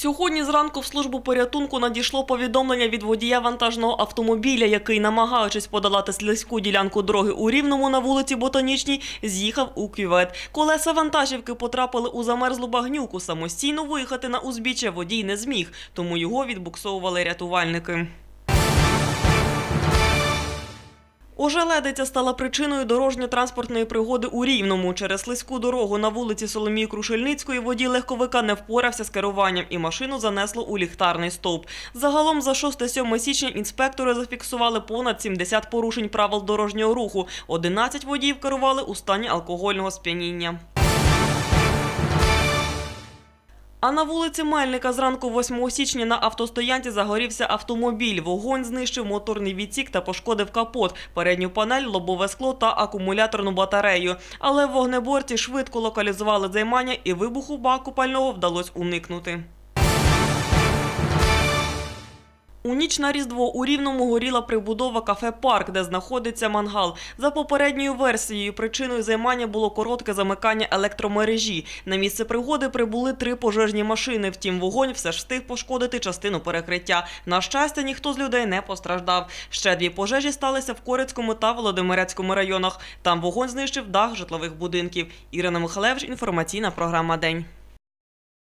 Сьогодні зранку в службу порятунку надійшло повідомлення від водія вантажного автомобіля, який, намагаючись подолати слизьку ділянку дороги у Рівному на вулиці Ботанічній, з'їхав у кювет. Колеса вантажівки потрапили у замерзлу багнюку. Самостійно виїхати на узбіччя водій не зміг, тому його відбуксовували рятувальники. Ожеледиця стала причиною дорожньо-транспортної пригоди у Рівному. Через слизьку дорогу на вулиці Соломії Крушельницької водій легковика не впорався з керуванням і машину занесло у ліхтарний стовп. Загалом за 6-7 січня інспектори зафіксували понад 70 порушень правил дорожнього руху. 11 водіїв керували у стані алкогольного сп'яніння. А на вулиці Мельника зранку 8 січня на автостоянці загорівся автомобіль. Вогонь знищив моторний відсік та пошкодив капот, передню панель, лобове скло та акумуляторну батарею. Але вогнеборці швидко локалізували займання і вибуху баку пального вдалося уникнути. У ніч на Різдво у Рівному горіла прибудова кафе «Парк», де знаходиться мангал. За попередньою версією, причиною займання було коротке замикання електромережі. На місце пригоди прибули три пожежні машини. Втім, вогонь все ж встиг пошкодити частину перекриття. На щастя, ніхто з людей не постраждав. Ще дві пожежі сталися в Корецькому та Володимирецькому районах. Там вогонь знищив дах житлових будинків. Ірина Михалевич, інформаційна програма «День».